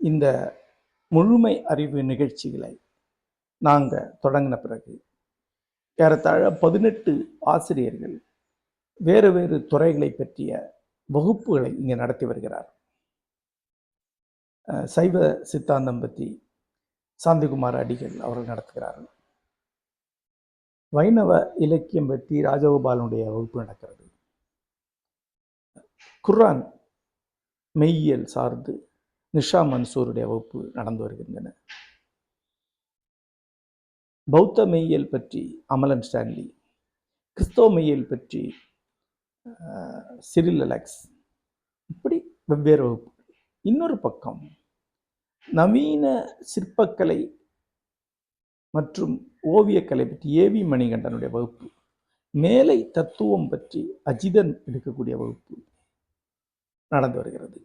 இந்த முழுமை அறிவு நிகழ்ச்சிகளை நாங்கள் தொடங்கின பிறகு ஏறத்தாழ பதினெட்டு ஆசிரியர்கள் வேறு வேறு துறைகளை பற்றிய வகுப்புகளை இங்கே நடத்தி வருகிறார். சைவ சித்தாந்தம் பற்றி சாந்திகுமார் அடிகள் அவர்கள் நடத்துகிறார்கள். வைணவ இலக்கியம் பற்றி ராஜகோபாலனுடைய வகுப்பு நடக்கிறது. குர்ஆன் மெய்யியல் சார்ந்து நிஷா மன்சூருடைய வகுப்பு நடந்து வருகின்றன. பௌத்த மெய்யியல் பற்றி அமலன் ஸ்டான்லி கிறிஸ்தவ மெய்யியல் பற்றி சிரில் அலெக்ஸ் இப்படி வெவ்வேறு வகுப்பு இன்னொரு பக்கம் நவீன சிற்பக்கலை மற்றும் ஓவியக்கலை பற்றி ஏவி மணிகண்டனுடைய வகுப்பு. மேலை தத்துவம் பற்றி அஜிதன் எடுக்கக்கூடிய வகுப்பு நடந்து வருகிறது.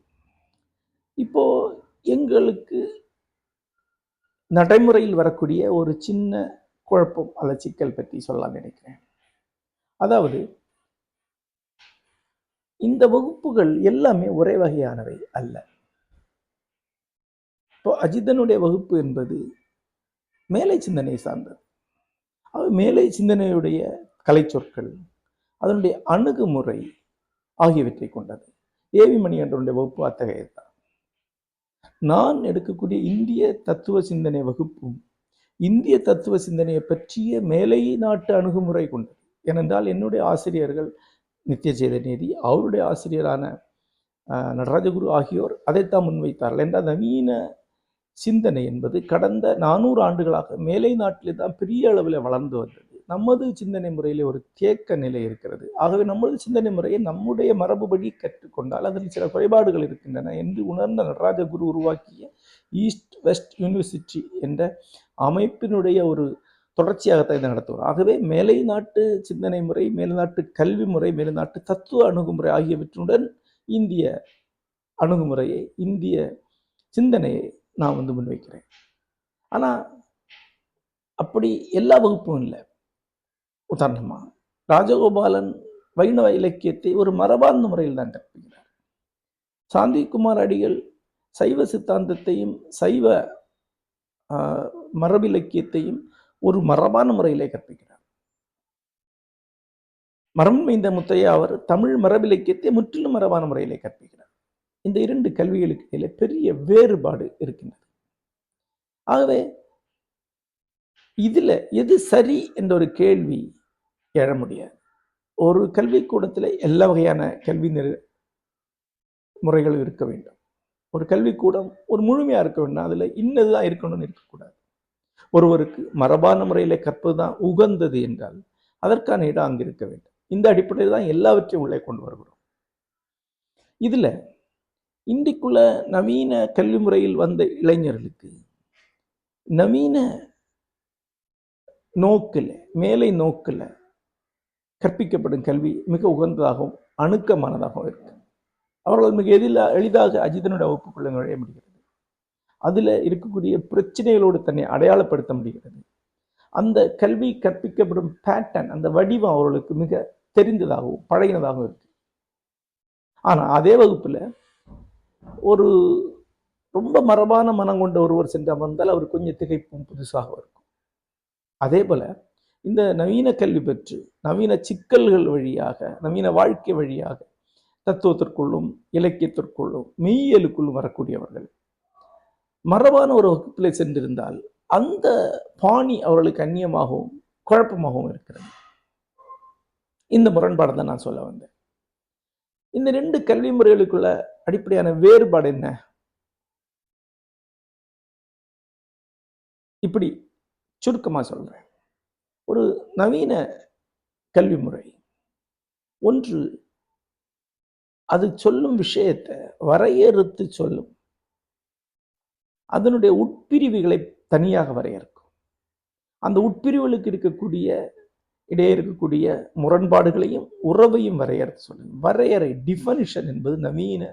இப்போ எங்களுக்கு நடைமுறையில் வரக்கூடிய ஒரு சின்ன குழப்பம் அல்ல சிக்கல் பற்றி சொல்ல நினைக்கிறேன். அதாவது இந்த வகுப்புகள் எல்லாமே ஒரே வகையானவை அல்ல. இப்போ அஜிதனுடைய வகுப்பு என்பது மேலை சிந்தனை சார்ந்தது. அது மேலை சிந்தனையுடைய கலைச்சொற்கள் அதனுடைய அணுகுமுறை ஆகியவற்றை கொண்டது. ஏவி மணி என்றனுடைய வகுப்பு அத்தகையதுதான். நான் எடுக்கக்கூடிய இந்திய தத்துவ சிந்தனை வகுப்பும் இந்திய தத்துவ சிந்தனையை பற்றிய மேலை நாட்டு அணுகுமுறை கொண்டது. ஏனென்றால் என்னுடைய ஆசிரியர்கள் நித்திய சேதநேதி அவருடைய ஆசிரியரான நடராஜகுரு ஆகியோர் அதைத்தான் முன்வைத்தார்கள். என்றால் நவீன சிந்தனை என்பது கடந்த நானூறு ஆண்டுகளாக மேலை நாட்டிலே தான் பெரிய அளவில் வளர்ந்து வந்தது. நமது சிந்தனை முறையிலே ஒரு தேக்க நிலை இருக்கிறது. ஆகவே நமது சிந்தனை முறையை நம்முடைய மரபுபடி கற்றுக்கொண்டால் அதில் சில குறைபாடுகள் இருக்கின்றன என்று உணர்ந்த நடராஜகுரு உருவாக்கிய ஈஸ்ட் வெஸ்ட் யூனிவர்சிட்டி என்ற அமைப்பினுடைய ஒரு தொடர்ச்சியாகத்தான் இதை நடத்துவார். ஆகவே மேலை நாட்டு சிந்தனை முறை மேல்நாட்டு கல்வி முறை மேல்நாட்டு தத்துவ அணுகுமுறை ஆகியவற்றுடன் இந்திய அணுகுமுறையை இந்திய சிந்தனையை நான் வந்து முன்வைக்கிறேன். ஆனால் அப்படி எல்லா வகுப்பும் இல்லை. உதாரணமா ராஜகோபாலன் வைணவ இலக்கியத்தை ஒரு மரபார்ந்த முறையில் தான் கற்பிக்கிறார். சாந்திகுமார் அடிகள் சைவ சித்தாந்தத்தையும் சைவ ஆஹ், மரபிலக்கியத்தையும் ஒரு மரபான முறையிலே கற்பிக்கிறார். மரண்மைந்த முத்தையா அவர் தமிழ் மரபிலக்கியத்தை முற்றிலும் மரபான முறையிலே கற்பிக்கிறார். இந்த இரண்டு கல்விகளுக்கு இடையில பெரிய வேறுபாடு இருக்கின்றது. ஆகவே இதுல எது சரி என்ற ஒரு கேள்வி எழ முடியாது. ஒரு கல்விக்கூடத்தில் எல்லா வகையான கல்வி நிறு முறைகளும் இருக்க வேண்டும். ஒரு கல்விக்கூடம் ஒரு முழுமையா இருக்க வேண்டும் அதுல இன்னதுதான் இருக்கணும்னு இருக்கக்கூடாது. ஒருவருக்கு மரபான முறையில கற்பது தான் உகந்தது என்றால் அதற்கான இடம் அங்கு இருக்க வேண்டும். இந்த அடிப்படையில் தான் எல்லாவற்றையும் உள்ளே கொண்டு வருகிறோம். இதுல இன்றைக்குள்ள நவீன கல்வி முறையில் வந்த இளைஞர்களுக்கு நவீன நோக்கில் மேலை நோக்கில் கற்பிக்கப்படும் கல்வி மிக உகந்ததாகவும் அணுக்கமானதாகவும் இருக்கு. அவர்கள் மிக எதில எளிதாக அஜிதனுடைய வகுப்புக்குள்ள நுழைய முடிகிறது. அதில் இருக்கக்கூடிய பிரச்சனைகளோடு தன்னை அடையாளப்படுத்த முடிகிறது. அந்த கல்வி கற்பிக்கப்படும் பேட்டர்ன் அந்த வடிவம் அவர்களுக்கு மிக தெரிந்ததாகவும் பழகினதாகவும் இருக்கு. ஆனால் அதே வகுப்பில் ஒரு ரொம்ப மரபான மனம் கொண்ட ஒருவர் சென்று அமர்ந்தால் அவர் கொஞ்சம் திகைப்பும் புதுசாக இருக்கும். அதே போல இந்த நவீன கல்வி பெற்று நவீன சிக்கல்கள் வழியாக நவீன வாழ்க்கை வழியாக தத்துவத்திற்குள்ளும் இலக்கியத்திற்குள்ளும் மெய்யலுக்குள்ளும் வரக்கூடியவர்கள். மரபான ஒரு வகுப்பில் சென்றிருந்தால் அந்த பாணி அவர்களுக்கு அந்நியமாகவும் குழப்பமாகவும் இருக்கிறது. இந்த முரண்பாடு தான் நான் சொல்ல வந்தேன். இந்த ரெண்டு கல்வி முறைகளுக்குள்ள அடிப்படையான வேறுபாடு என்ன? இப்படி சுருக்கமாக சொல்றேன். ஒரு நவீன கல்வி முறை. ஒன்று அது சொல்லும் விஷயத்தை வரையறுத்து சொல்லும். அதனுடைய உட்பிரிவுகளை தனியாக வரையறுக்கும். அந்த உட்பிரிவுகளுக்கு இருக்கக்கூடிய இடையே இருக்கக்கூடிய முரண்பாடுகளையும் உறவையும் வரையறுத்து சொல்லுங்கள் வரையறை டிஃபனிஷன் என்பது நவீன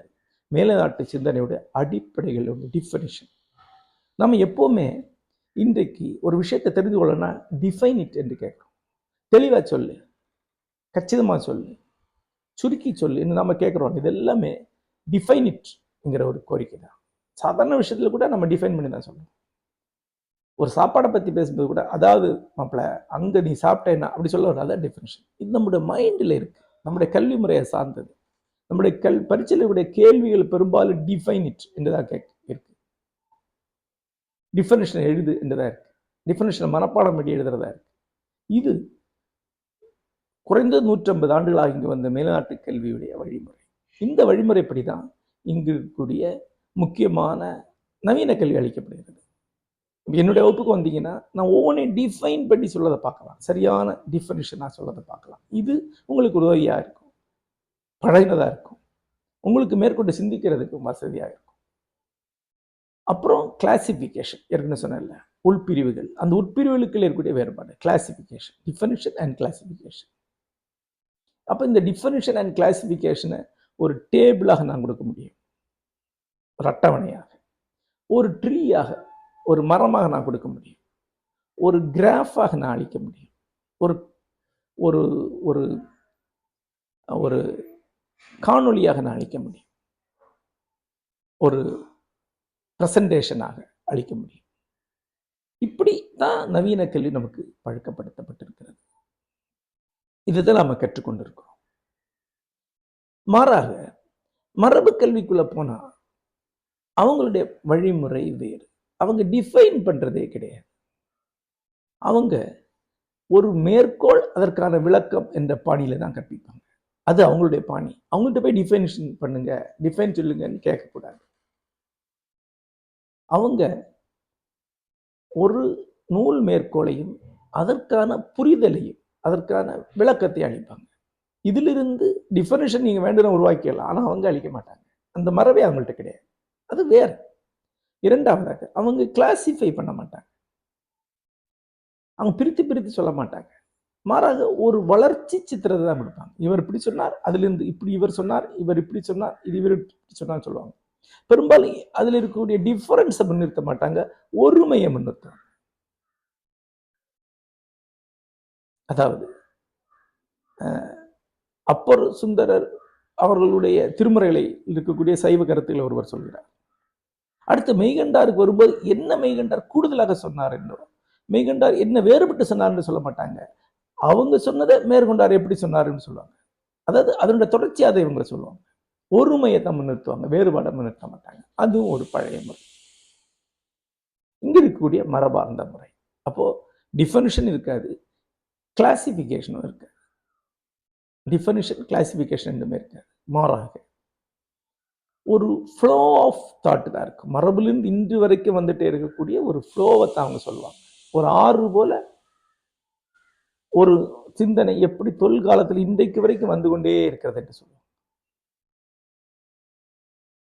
மேலநாட்டு சிந்தனையோட அடிப்படைகளோட டிஃபனிஷன் நம்ம எப்போவுமே இன்றைக்கு ஒரு விஷயத்தை தெரிந்து கொள்ளனா டிஃபைன் இட் என்று கேட்குறோம். தெளிவாக சொல்லு. கச்சிதமாக சொல்லு. சுருக்கி சொல்லுன்னு நம்ம கேட்குறோம். இது எல்லாமே டிஃபைன் இட்ங்கிற ஒரு கோரிக்கை தான் சாதாரண விஷயத்தில் கூட நம்ம டிஃபைன் பண்ணி தான் சொல்லணும். ஒரு சாப்பாடை பற்றி பேசும்போது கூட அதாவது மாப்பிள்ள அங்கே நீ சாப்பிட்டேன்னா அப்படி சொல்ல வர அதான் டெஃபினேஷன் இது நம்முடைய மைண்டில் இருக்குது நம்முடைய கல்வி முறையை சார்ந்தது. நம்முடைய கல் பரீட்சையிலுடைய கேள்விகள் பெரும்பாலும் டிஃபைன் இட் என்றுதான் கேட்க இருக்கு. டிஃபனேஷன் எழுது என்றுதான் இருக்கு. டிஃபனேஷன் மனப்பாடம் பண்ணி எழுதுறதா இருக்கு. இது குறைந்த நூற்றம்பது ஆண்டுகளாக இங்கு வந்த மேல்நாட்டு கல்வியுடைய வழிமுறை. இந்த வழிமுறைப்படி தான் இங்கு இருக்கக்கூடிய முக்கியமான நவீன கல்வி அளிக்கப்படுகிறது. என்னுடைய வகுப்புக்கு வந்தீங்கன்னா நான் ஒவ்வொன்றையும் டிஃபைன் பண்ணி சொல்லதை பார்க்கலாம். சரியான டிஃபனிஷனாக சொல்லதை பார்க்கலாம். இது உங்களுக்கு உதவியாக இருக்கும். பழகினதாக இருக்கும். உங்களுக்கு மேற்கொண்டு சிந்திக்கிறதுக்கும் வசதியாக இருக்கும். அப்புறம் கிளாசிஃபிகேஷன் ஏற்கனவே சொன்னேன்ல உள்பிரிவுகள். அந்த உட்பிரிவுகளுக்குள்ள இருக்கக்கூடிய வேறுபாடு கிளாசிஃபிகேஷன் டிஃபனிஷன் அண்ட் கிளாசிஃபிகேஷன் அப்போ இந்த டிஃபனிஷன் அண்ட் கிளாசிஃபிகேஷனை ஒரு டேபிளாக நான் கொடுக்க முடியும். ஒரு அட்டவணையாக. ஒரு ட்ரீயாக ஒரு மரமாக நான் கொடுக்க முடியும். ஒரு கிராஃபாக நான் அழிக்க முடியும். ஒரு ஒரு ஒரு ஒரு காணொளியாக நான் அழிக்க முடியும். ஒரு ப்ரெசன்டேஷனாக அழிக்க முடியும். இப்படி தான் நவீன கல்வி நமக்கு பழக்கப்படுத்தப்பட்டிருக்கிறது. இதுதான் நாம் கற்றுக்கொண்டிருக்கிறோம். மாறாக மரபு கல்விக்குள்ளே போனால் அவங்களுடைய வழிமுறை வேறு. அவங்க டிஃபைன் பண்றதே கிடையாது. அவங்க ஒரு மேற்கோள் அதற்கான விளக்கம் என்ற பாணியில தான் கற்பிப்பாங்க. அது அவங்களுடைய பாணி. அவங்கள்ட்ட போய் டிஃபைனேஷன் பண்ணுங்க டிஃபைன் சொல்லுங்கன்னு கேட்கக்கூடாது. அவங்க ஒரு நூல் மேற்கோளையும் அதற்கான புரிதலையும் அதற்கான விளக்கத்தை அளிப்பாங்க. இதிலிருந்து டிஃபனேஷன் நீங்கள் வேண்டுன உருவாக்கிடலாம். ஆனால் அவங்க அளிக்க மாட்டாங்க. அந்த மரபே அவங்கள்ட்ட கிடையாது. அது வேறு. இரண்டாவதாக அவங்க கிளாசிஃபை பண்ண மாட்டாங்க. அவங்க பிரித்து பிரித்து சொல்ல மாட்டாங்க. மாறாக ஒரு வளர்ச்சி சித்திரத்தை தான் கொடுப்பாங்க. இவர் இப்படி சொன்னார் அதுலேருந்து இப்படி இவர் சொன்னார் இவர் இப்படி சொன்னார் இது இவர் இப்படி சொன்னார் சொல்லுவாங்க. பெரும்பாலும் அதில் இருக்கக்கூடிய டிஃபரன்ஸை முன்னிறுத்த மாட்டாங்க ஒருமையை முன்னிறுத்துவாங்க. அதாவது அப்பர் சுந்தரர் அவர்களுடைய திருமுறைகளை இருக்கக்கூடிய சைவ கருத்துக்களை ஒருவர் சொல்கிறார். அடுத்து மெய்கண்டாருக்கு வரும்போது என்ன மெய்கண்டார் கூடுதலாக சொன்னார் என்றும் மெய்கண்டார் என்ன வேறுபட்டு சொன்னார்னு சொல்ல மாட்டாங்க. அவங்க சொன்னதை மேற்கொண்டார் எப்படி சொன்னாருன்னு சொல்லுவாங்க. அதாவது அதனுடைய தொடர்ச்சியாக அதை இவங்க சொல்லுவாங்க. ஒருமையை தான் முன்னிறுத்துவாங்க வேறுபாடை முன்னிறுத்த மாட்டாங்க. அதுவும் ஒரு பழைய முறை. இங்க இருக்கக்கூடிய மரபார்ந்த முறை. அப்போ டிஃபனிஷன் இருக்காது கிளாசிஃபிகேஷனும் இருக்காது. டிஃபனிஷன் கிளாசிஃபிகேஷன் ரெண்டுமே இருக்காது. மாறாக. ஒரு ஃப்ளோ ஆஃப் தாட் தான் இருக்கும் மரபுலேருந்து இன்று வரைக்கும் வந்துட்டே இருக்கக்கூடிய ஒரு ஃப்ளோவை தான் அவங்க சொல்லுவாங்க. ஒரு ஆறு போல ஒரு சிந்தனை எப்படி தொல்காலத்தில் இன்றைக்கு வரைக்கும் வந்து கொண்டே இருக்கிறது என்று சொல்லுவாங்க.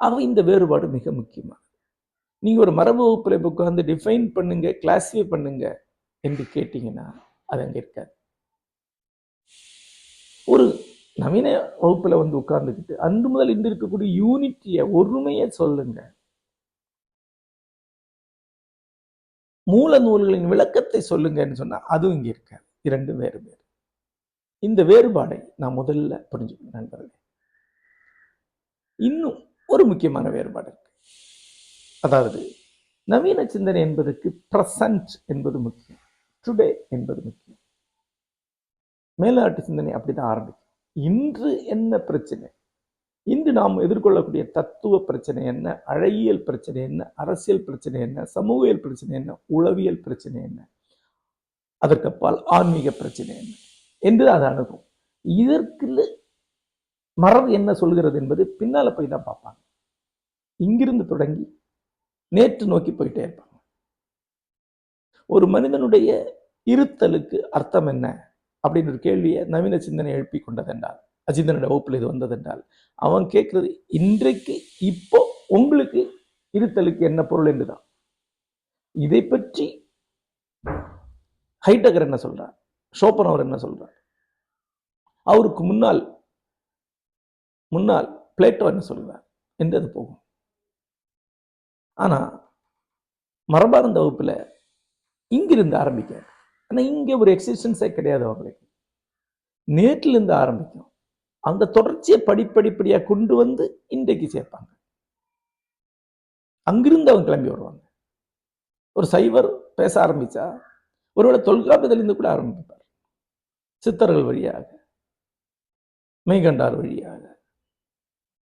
ஆகவே இந்த வேறுபாடு மிக முக்கியமானது. நீங்கள் ஒரு மரபு வகுப்பில் உட்காந்து டிஃபைன் பண்ணுங்க கிளாஸிஃபை பண்ணுங்க என்று கேட்டிங்கன்னா அது அங்கே இருக்காது. ஒரு நவீன வகுப்புல வந்து உட்கார்ந்துக்கிட்டு அன்று முதல் இன்று இருக்கக்கூடிய யூனிட்டியை ஒருமையை சொல்லுங்க. மூல நூல்களின் விளக்கத்தை சொல்லுங்கன்னு சொன்னா அதுவும் இங்க இருக்காது. இரண்டு வேறு வேறு. இந்த வேறுபாடை நான் முதல்ல புரிஞ்சுக்கணும் நண்பர்களே. இன்னும் ஒரு முக்கியமான வேறுபாடு இருக்கு. அதாவது நவீன சிந்தனை என்பதற்கு ப்ரசன்ட் என்பது முக்கியம். டுடே என்பது முக்கியம். மேலாட்டு சிந்தனை அப்படிதான் ஆரம்பிக்கும். இன்று என்ன பிரச்சனை? இன்று நாம் எதிர்கொள்ளக்கூடிய தத்துவ பிரச்சனை என்ன? அழகியல் பிரச்சனை என்ன? அரசியல் பிரச்சனை என்ன? சமூகியல் பிரச்சனை என்ன? உளவியல் பிரச்சனை என்ன? அதற்கப்பால் ஆன்மீக பிரச்சனை என்ன? என்று அது அணுகும். இதற்கு மரபு என்ன சொல்கிறது என்பது பின்னால் போய் தான் பார்ப்பாங்க. இங்கிருந்து தொடங்கி நேற்று நோக்கி போயிட்டே இருப்பாங்க. ஒரு மனிதனுடைய இருத்தலுக்கு அர்த்தம் என்ன? அப்படின்னு ஒரு கேள்வியை நவீன சிந்தனை எழுப்பி கொண்டதென்றால் அஜிந்தனுடைய வகுப்பில் இது வந்ததென்றால் அவன் கேட்கறது இன்றைக்கு இப்போ உங்களுக்கு இருத்தலுக்கு என்ன பொருள்? என்றுதான். இதை பற்றி ஹைடகர் என்ன சொல்றார்? ஷோப்பன் அவர் என்ன சொல்றார்? அவருக்கு முன்னால் முன்னால் பிளேட்டோ என்ன சொல்றார் என்று அது போகும். ஆனா மரபார்ந்த வகுப்பில் இங்கிருந்து ஆரம்பிக்க ஆனா இங்கே ஒரு எக்ஸிஸ்டன்ஸே கிடையாது அவங்களுக்கு நேற்றிலிருந்து ஆரம்பிக்கும். அந்த தொடர்ச்சியை படிப்படிப்படியா கொண்டு வந்து இன்றைக்கு சேர்ப்பாங்க. அங்கிருந்து அவங்க கிளம்பி வருவாங்க. ஒரு சைவர் பேச ஆரம்பிச்சா ஒருவேளை தொல்காப்பியத்திலிருந்து கூட ஆரம்பிப்பார். சித்தர்கள் வழியாக மெய்கண்டார் வழியாக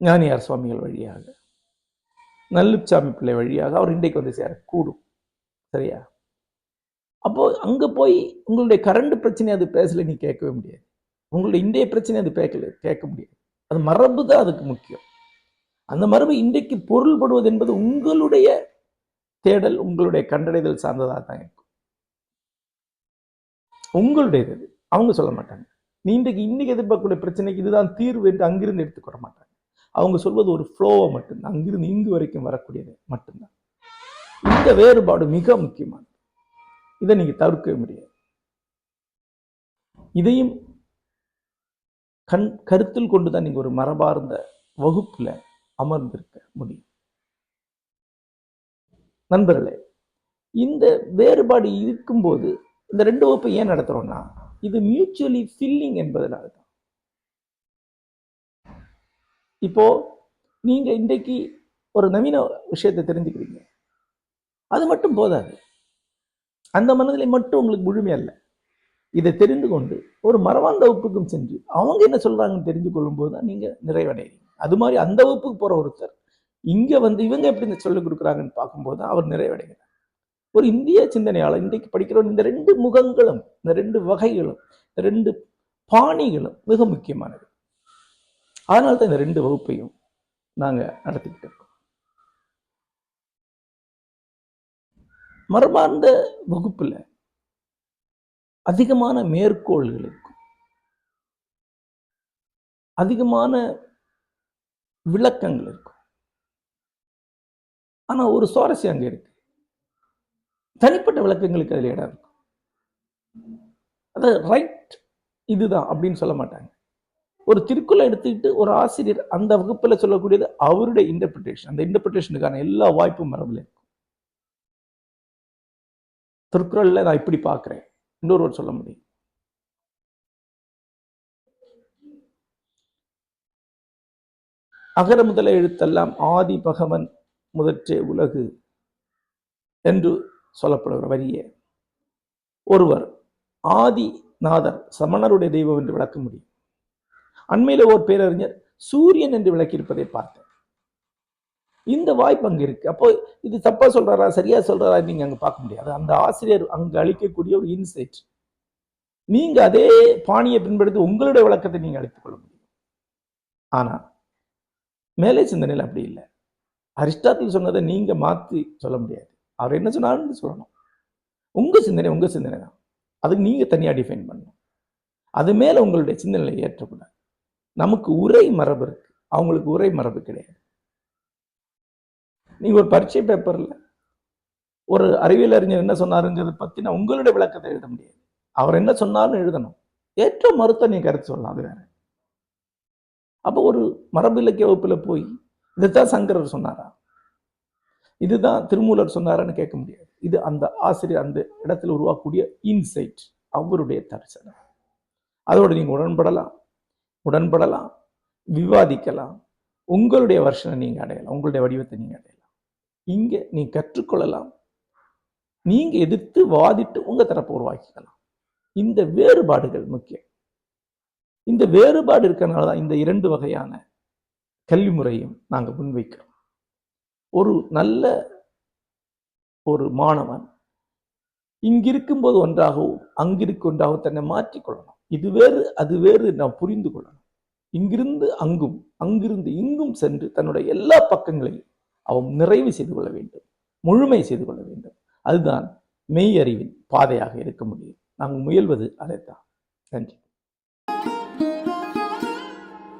ஞானியார் சுவாமிகள் வழியாக நல்லுச்சாமி பிள்ளை வழியாக அவர் இன்றைக்கு வந்து சேர கூடும். சரியா? அப்போ அங்க போய் உங்களுடைய கரண்ட் பிரச்சனையை அது பேசல நீ கேட்கவே முடியாது. உங்களுடைய இன்றைய பிரச்சனை அது கேட்கல கேட்க முடியாது. அது மரபு தான் அதுக்கு முக்கியம். அந்த மரபு இன்றைக்கு பொருள்படுவது என்பது உங்களுடைய தேடல் உங்களுடைய கண்டடைதல் சார்ந்ததாக தான் இருக்கும். உங்களுடையது. அவங்க சொல்ல மாட்டாங்க. நீ இன்றைக்கு இன்னைக்கு எதிர்பார்க்கக்கூடிய பிரச்சனைக்கு இதுதான் தீர்வு என்று அங்கிருந்து எடுத்துக்கொள்ள மாட்டாங்க. அவங்க சொல்வது ஒரு ஃப்ளோவை மட்டும்தான். அங்கிருந்து இங்கு வரைக்கும் வரக்கூடியது மட்டும்தான். இந்த வேறுபாடு மிக முக்கியமானது. இதை நீங்க தவிர்க்கவே முடியாது. இதையும் கண் கருத்தில் கொண்டு தான் நீங்க ஒரு மரபார்ந்த வகுப்புல அமர்ந்திருக்க முடியும். நண்பர்களே இந்த வேறுபாடு இருக்கும்போது இந்த ரெண்டு வகுப்பை ஏன் நடத்துறோம்னா இது மியூச்சுவலி ஃபில்லிங் என்பதனால தான் இப்போ நீங்க இன்றைக்கு ஒரு நவீன விஷயத்தை தெரிஞ்சுக்கிறீங்க. அது மட்டும் போதாது. அந்த மனநிலை மட்டும் உங்களுக்கு முழுமையல்ல இதை தெரிந்து கொண்டு ஒரு மரவாந்த வகுப்புக்கும் சென்று அவங்க என்ன சொல்கிறாங்கன்னு தெரிஞ்சு கொள்ளும்போது தான் நீங்கள் நிறைவடைகிறீங்க. அது மாதிரி அந்த வகுப்புக்கு போகிற ஒருத்தர் இங்கே வந்து இவங்க எப்படி இந்த சொல்லிக் கொடுக்குறாங்கன்னு பார்க்கும்போது தான் அவர் நிறைவடைகிறார். ஒரு இந்திய சிந்தனையாளர் இன்றைக்கு படிக்கிறோம் இந்த ரெண்டு முகங்களும் இந்த ரெண்டு வகைகளும் இந்த ரெண்டு பாணிகளும் மிக முக்கியமானது. அதனால தான் இந்த ரெண்டு வகுப்பையும் நாங்கள் நடத்திக்கிட்டு இருக்கோம். மரபார்ந்த வகுப்பில் அதிகமான மேற்கோள்கள் இருக்கும் அதிகமான விளக்கங்கள் இருக்கும் ஆனா ஒரு சுவாரஸ்யம் அங்கே இருக்கு. தனிப்பட்ட விளக்கங்களுக்கு அதில் இடம் இருக்கும். அது ரைட் இதுதான் அப்படின்னு சொல்ல மாட்டாங்க. ஒரு திருக்குறளை எடுத்துக்கிட்டு ஒரு ஆசிரியர் அந்த வகுப்பில் சொல்லக்கூடியது அவருடைய இன்டர்பிரிட்டேஷன் அந்த இன்டர்பிரிட்டேஷனுக்கான எல்லா வாய்ப்பும் மரபில் திருக்குறள்ல நான் இப்படி பார்க்குறேன். இன்னொருவர் சொல்ல முடியும். அகர முதல எழுத்தெல்லாம் ஆதி பகவன் முதற்றே உலகு என்று சொல்லப்படுகிற வரியே. ஒருவர் ஆதி நாதர் சமணருடைய தெய்வம் என்று விளக்க முடியும். அண்மையில ஒரு பேரறிஞர் சூரியன் என்று விளக்கியிருப்பதை பார்த்தேன். இந்த வாய்ப்பு அங்கே இருக்குது அப்போ இது தப்பாக சொல்கிறாரா சரியாக சொல்கிறாரா நீங்கள் அங்கே பார்க்க முடியாது. அந்த ஆசிரியர் அங்கே அளிக்கக்கூடிய ஒரு இன்சைட் நீங்கள் அதே பாணியை பின்படுத்தி உங்களுடைய விளக்கத்தை நீங்கள் அழைத்துக்கொள்ள முடியும். ஆனால் மேலே சிந்தனையில் அப்படி இல்லை. அரிஸ்டாட்டில் சொன்னதை நீங்கள் மாற்றி சொல்ல முடியாது. அவர் என்ன சொன்னாருன்னு சொல்லணும். உங்கள் சிந்தனை உங்கள் சிந்தனை தான். அதுக்கு நீங்கள் தனியாக டிஃபைன் பண்ணணும். அது மேலே உங்களுடைய சிந்தனையை ஏற்றக்கூடாது. நமக்கு உரை மரபு இருக்குது அவங்களுக்கு உரை மரபு கிடையாது. நீங்கள் ஒரு பரீட்சை பேப்பர்ல ஒரு அறிவியல் அறிஞர் என்ன சொன்னாருங்கிறத பத்தின உங்களுடைய விளக்கத்தை எழுத முடியாது. அவர் என்ன சொன்னாலும் எழுதணும். ஏற்ற மறுத்த நீ கருத்து சொல்லலாம் அது வேற. அப்போ ஒரு மரபு இலக்கிய வகுப்பில் போய் இதுதான் சங்கரர் சொன்னாரா? இதுதான் திருமூலர் சொன்னாரான்னு கேட்க முடியாது. இது அந்த ஆசிரியர் அந்த இடத்துல உருவாக்கக்கூடிய இன்சைட் அவருடைய தரிசனம். அதோடு நீங்க உடன்படலாம் உடன்படலாம் விவாதிக்கலாம். உங்களுடைய வருஷனை நீங்க அடையலாம் உங்களுடைய வடிவத்தை நீங்க அடையலாம். இங்க நீ கற்றுக்கொள்ளலாம். நீங்க எதிர்த்து வாதிட்டு உங்க தரப்பை உருவாக்கிக்கலாம். இந்த வேறுபாடுகள் முக்கியம். இந்த வேறுபாடு இருக்கிறனால தான் இந்த இரண்டு வகையான கல்வி முறையும் நாங்க முன்வைக்கிறோம். ஒரு நல்ல ஒரு மாணவன் இங்கிருக்கும்போது ஒன்றாகவும் அங்கிருக்கு ஒன்றாகவும் தன்னை மாற்றிக்கொள்ளணும் இது வேறு அது வேறு நாம் புரிந்து கொள்ளணும். இங்கிருந்து அங்கும் அங்கிருந்து இங்கும் சென்று தன்னுடைய எல்லா பக்கங்களையும் அவன் நிறைவு செய்து கொள்ள வேண்டும். முழுமை செய்து கொள்ள வேண்டும். அதுதான் மெய் அறிவின் பாதையாக இருக்க முடியும். நாங்கள் முயல்வது அதைத்தான். நன்றி.